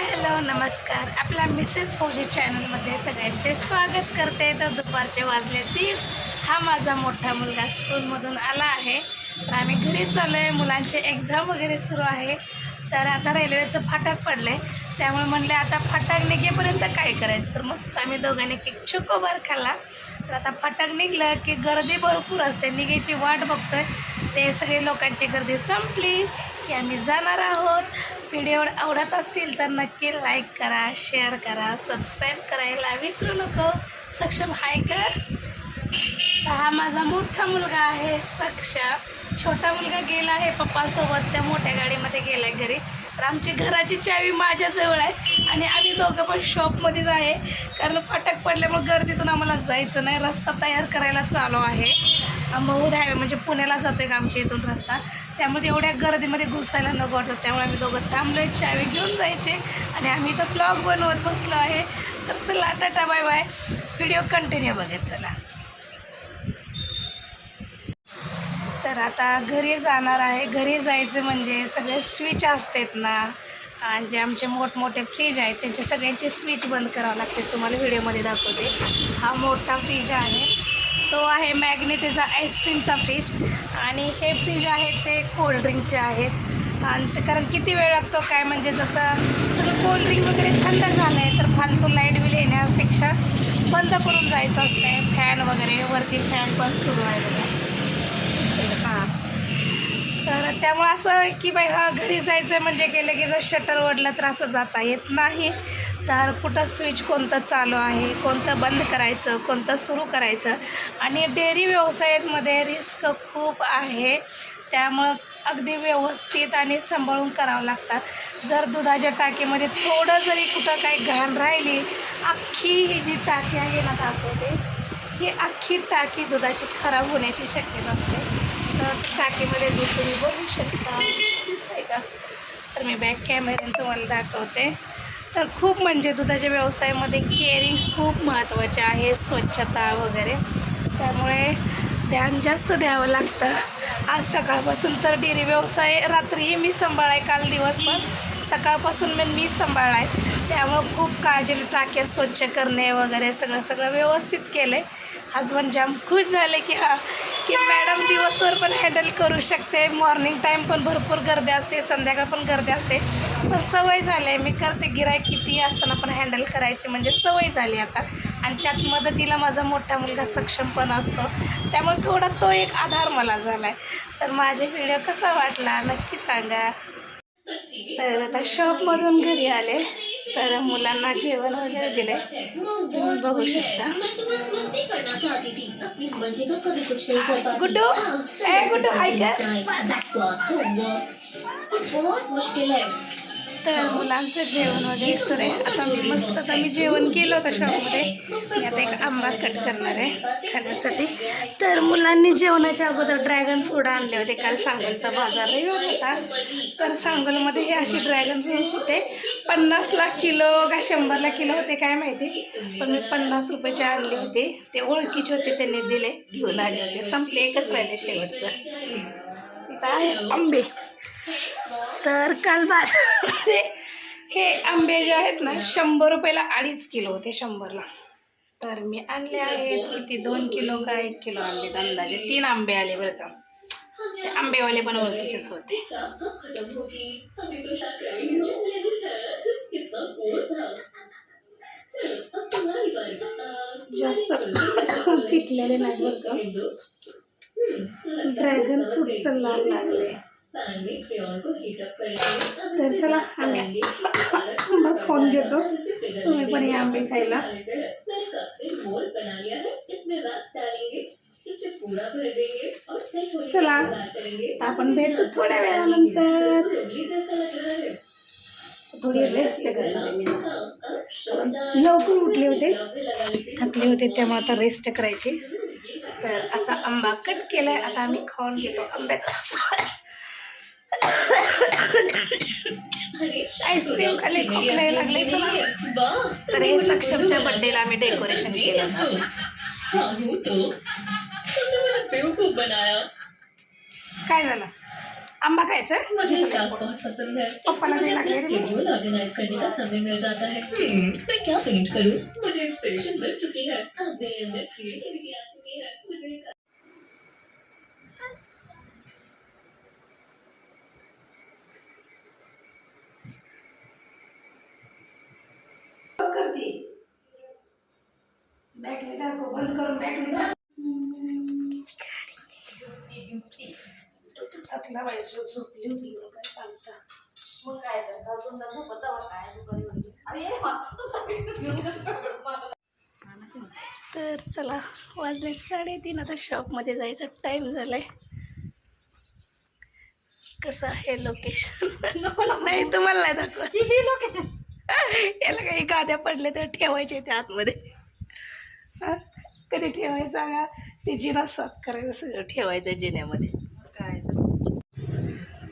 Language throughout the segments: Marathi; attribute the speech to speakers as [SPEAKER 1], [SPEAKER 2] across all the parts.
[SPEAKER 1] हॅलो नमस्कार. आपल्या मिसेस फौजी चॅनलमध्ये सगळ्यांचे स्वागत करते. तर दुपारचे वाजले तीन. हा माझा मोठा मुलगा स्कूलमधून आला आहे. तर आम्ही घरी चाललो आहे मुलांचे एक्झाम वगैरे सुरू आहे. तर आता रेल्वेचं फाटक पडलं आहे त्यामुळे म्हणले आता फाटक निघेपर्यंत काय करायचं? तर मस्त आम्ही दोघांनी केक चोकोबार खाल्ला. तर आता फाटक निघलं की गर्दी भरपूर असते. निघायची वाट बघतोय. ते सगळे लोकांची गर्दी संपली. की आम्ही जाणार आहोत. व्हिडिओ आवडत असतील तर नक्की लाईक करा शेअर करा सबस्क्राईब करायला विसरू नको. सक्षम हाय कर. हा माझा मोठा मुलगा आहे सक्षम छोटा मुलगा गेला आहे पप्पासोबत. त्या मोठ्या गाडीमध्ये गेला आहे घरी. तर आमची घराची चावी माझ्याजवळ आहे आणि आम्ही दोघं पण शॉपमध्येच आहे. कारण फटक पडल्यामुळे गर्दीतून आम्हाला जायचं नाही. रस्ता तयार करायला चालू आहे. मऊद हायवे म्हणजे पुण्याला जातो आहे का आमच्या इथून रस्ता? त्यामध्ये एवढ्या गर्दीमध्ये घुसायला नको वाटत त्यामुळे आम्ही दोघं थांबलो आहे चावी घेऊन जायचे आणि आम्ही इथं ब्लॉग बनवत बसलो आहे. तर चला tata bye bye video continue बघत चला. तर आता घरी जाणार आहे. घरी जायचं म्हणजे सगळे स्विच असतात ना. आणि जे आमचे मोठमोठे फ्रीज आहेत त्यांचे सगळ्यांचे स्विच बंद करावं लागते. तुम्हाला व्हिडिओमध्ये दाखवते. हा मोठा फ्रीज आहे. तो आहे मॅग्नेटेचा आईस्क्रीमचा फ्रीज आणि हे फ्रीज आहे ते कोल्ड्रिंकचे आहेत. आणि कारण किती वेळ लागतो काय म्हणजे जसं सगळं कोल्ड्रिंक वगैरे थंड झालं आहे तर फालतू लाइट बिल येण्यापेक्षा बंद करून जायचं असतंय. फॅन वगैरे वरती फॅन पण सुरू आहे हां. तर त्यामुळं असं की बाई हा घरी जायचं म्हणजे गेलं की जर शटर ओढलं तर असं जाता येत नाही. तर कुठं स्विच कोणतं चालू आहे कोणतं बंद करायचं कोणतं सुरू करायचं आणि डेअरी व्यवसायामध्ये रिस्क खूप आहे. त्यामुळं अगदी व्यवस्थित आणि सांभाळून करावं लागतात जर दुधाच्या टाकीमध्ये थोडं जरी कुठं काही घाण राहिली अख्खी ही जी टाकी आहे ना दाखवते ही अख्खी टाकी दुधाची खराब होण्याची शक्यता असते. तर टाकीमध्ये दूध तुम्ही बघू शकता. दिसतंय का? तर मी बॅक कॅमेऱ्याने तुम्हाला दाखवते. तर खूप म्हणजे दुधाच्या व्यवसायामध्ये केअरिंग खूप महत्त्वाचे आहे स्वच्छता वगैरे. त्यामुळे ध्यान जास्त द्यावं लागतं. आज सकाळपासून तर डेअरी व्यवसाय रात्रीही मी सांभाळाय काल दिवसभर. सकाळपासून मी मी सांभाळाय. आहे त्यामुळं खूप काळजीने टाक्या स्वच्छ करणे वगैरे सगळं सगळं व्यवस्थित केलं आहे हजबंड जाम खुश झाले की हा की मॅडम दिवसभर पण हँडल करू शकते. मॉर्निंग टाईम पण भरपूर गर्दी असते संध्याकाळ पण गर्दी असते. पण सवय झाली आहे. मी करते गिराय किती असताना पण हँडल करायची म्हणजे सवय झाली आता. आणि त्यात मदतीला माझा मोठा मुलगा सक्षम पण असतो. त्यामुळे थोडा तो एक आधार मला झाला आहे तर माझे व्हिडिओ कसा वाटला? नक्की सांगा. तर आता शॉपमधून घरी आले. तर मुलांना जेवण वगैरे दिले. तुम्ही बघू शकता. गुड्डू? गुड्डू ऐका. कर
[SPEAKER 2] बहुत मुश्किल है
[SPEAKER 1] तर मुलांचं जेवण वगैरे सर आहे. आता मी मस्त आता मी जेवण केलं होतं शॉपमध्ये मी आता एक आंबा कट करणार आहे खाण्यासाठी. तर मुलांनी जेवणाच्या अगोदर ड्रॅगन फ्रूट आणले होते. काल सांगोलचा बाजार होता. तर सांगोलमध्ये हे असे ड्रॅगन फ्रूट होते. पन्नासला किलो का शंभरला किलो होते काय माहिती. पण मी पन्नास रुपयाचे आणले होते. ते ओळखीचे होते त्यांनी दिले घेऊन आले होते. संपले एकच राहिले शेवटचं. आहे? आंबे. तर काल बाजारामध्ये हे आंबे जे आहेत ना शंभर रुपयाला अडीच किलो होते शंभरला. तर मी आणले आहेत किती? दोन किलो का एक किलो आणलेत अंदाजे. तीन आंबे आले बरं का. ते आंबेवाले पण ओळखीचेच होते. जास्त पिकलेले नाही बरं का. ड्रॅगन फ्रूट चालणार लागले तर चला आम्ही मग फोन घेतो. तुम्ही पण या आंबे खायला. चला आपण भेटू थोड्या वेळानंतर. थोडी रेस्ट करणार लवकर उठले होते. थकले होते त्यामुळे आता रेस्ट करायची. तर असा आंबा कट केला आहे आता आम्ही खाऊन घेतो आंब्याचा आईस्क्रीम खाली खोकलाय लागले. चला. तर हे सक्षमच्या बड्डेला आम्ही डेकोरेशन केलं. काय झालं? आंबा खायचं?
[SPEAKER 2] मुझे
[SPEAKER 1] पप्पाला काही लागले रे
[SPEAKER 2] शेड्यूल ऑर्गेनाइज करने का समय मिल जाता है हम्म, मैं क्या पेंट करूं मुझे इंस्पिरेशन मिल चुकी है अब मेरे अंदर क्रिएटिविटी आ चुकी है मुझे
[SPEAKER 1] बॅग बंद करून बॅग निघा थकला पाहिजे झोपली होती मग काय सांगता?
[SPEAKER 3] मग काय तर झोपत जावा काय दुपारी. अरे
[SPEAKER 1] चला वाजले साडेतीन आता शॉपमध्ये जायचं टाईम झालाय. कसं आहे लोकेशन नाही तुम्हाला नाही दाखवा
[SPEAKER 3] लोकेशन
[SPEAKER 1] याला काही गाद्या पडल्या तर ठेवायचे ते आतमध्ये? कधी ठेवायचं सांगा? ते जिना साफ करायचं सगळं ठेवायचं जिन्यामध्ये.
[SPEAKER 3] काय? तर.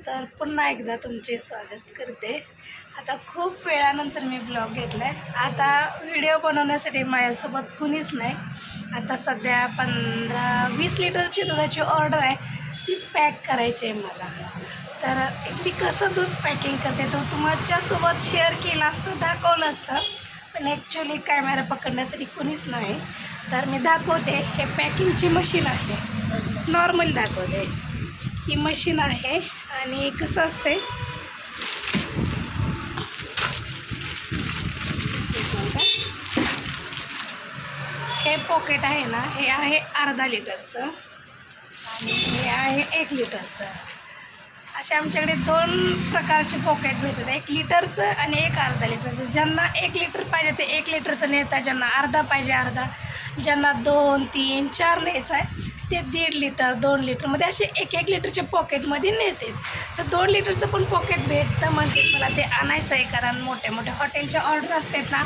[SPEAKER 1] तर पुन्हा एकदा तुमचे स्वागत करते. आता खूप वेळानंतर मी ब्लॉग घेतला आहे आता व्हिडिओ बनवण्यासाठी माझ्यासोबत कुणीच नाही. आता सध्या पंधरा वीस लिटरची दुधाची ऑर्डर आहे. ती पॅक करायची आहे मला. तर मी कसं दूध पॅकिंग करते तो तुमच्यासोबत शेअर केलं असतं दाखवलं असतं. पण ॲक्च्युली कॅमेरा पकडण्यासाठी कुणीच नाही. तर मी दाखवते हे पॅकिंगची मशीन आहे. नॉर्मल दाखवते. ही मशीन आहे आणि कसं असते? हे पॉकेट आहे ना हे आहे अर्धा लिटरचं आणि हे आहे एक लिटरचं असे आमच्याकडे दोन प्रकारचे पॉकेट भेटतात. एक लिटरचं आणि एक अर्धा लिटरचं. ज्यांना एक लिटर पाहिजे ते एक लिटरचं नेता ज्यांना अर्धा पाहिजे अर्धा. ज्यांना दोन तीन चार न्यायचं आहे ते दीड लिटर दोन लिटरमध्ये असे एक एक लिटरच्या पॉकेटमध्ये नेते. तर दोन लिटरचं पण पॉकेट भेटतं म्हणजे मला ते आणायचं आहे कारण मोठे मोठे हॉटेलचे ऑर्डर असतात ना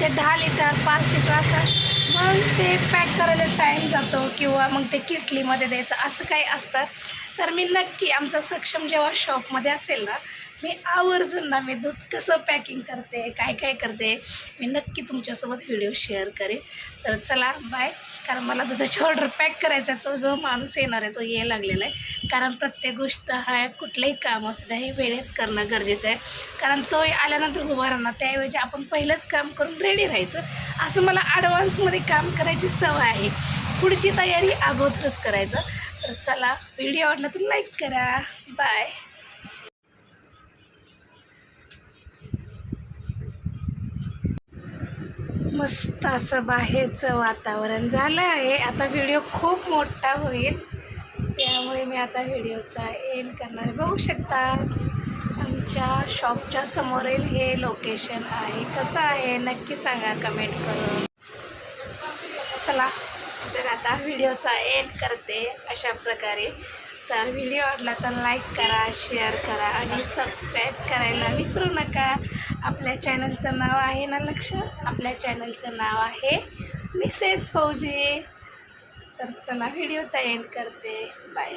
[SPEAKER 1] ते दहा लिटर पाच लिटर असतात. मग ते पॅक करायला टाईम जातो किंवा मग ते किटलीमध्ये द्यायचं असं काही असतं. तर मी नक्की आमचा सक्षम जेव्हा शॉपमध्ये असेल ना मी आवर्जून ना मी दूध कसं पॅकिंग करते काय काय करते मी नक्की तुमच्यासोबत व्हिडिओ शेअर करेन. तर चला बाय कारण मला दुधाची ऑर्डर पॅक करायचा आहे. तो जो माणूस येणार आहे तो ये लागलेला आहे. कारण प्रत्येक गोष्ट हा कुठलंही काम असतं हे वेळेत करणं गरजेचं आहे. कारण तो आल्यानंतर उभा राहणार. त्याऐवजी आपण पहिलंच काम करून रेडी राहायचं. असं मला ॲडव्हान्समध्ये काम करायची सवय आहे. पुढची तयारी अगोदरच करायचं. तर चला व्हिडिओ आवडला तर लाईक करा. बाय मस्त असं बाहेरचं वातावरण झालं आहे. आता व्हिडिओ खूप मोठा होईल. त्यामुळे मी आता व्हिडिओचा एंड करणार बघू शकता आमच्या शॉपच्या समोरील हे लोकेशन आहे. कसं आहे? नक्की सांगा कमेंट करून. चला तर आता व्हिडिओचा एंड करते अशा प्रकारे. तर व्हिडिओ आवडला तर लाईक करा शेअर करा आणि सबस्क्राईब करायला विसरू नका. आपल्या चॅनलचं नाव आहे ना लक्ष? आपल्या चॅनलचं नाव आहे मिसेस फौजी तर चला व्हिडिओचा एंड करते. बाय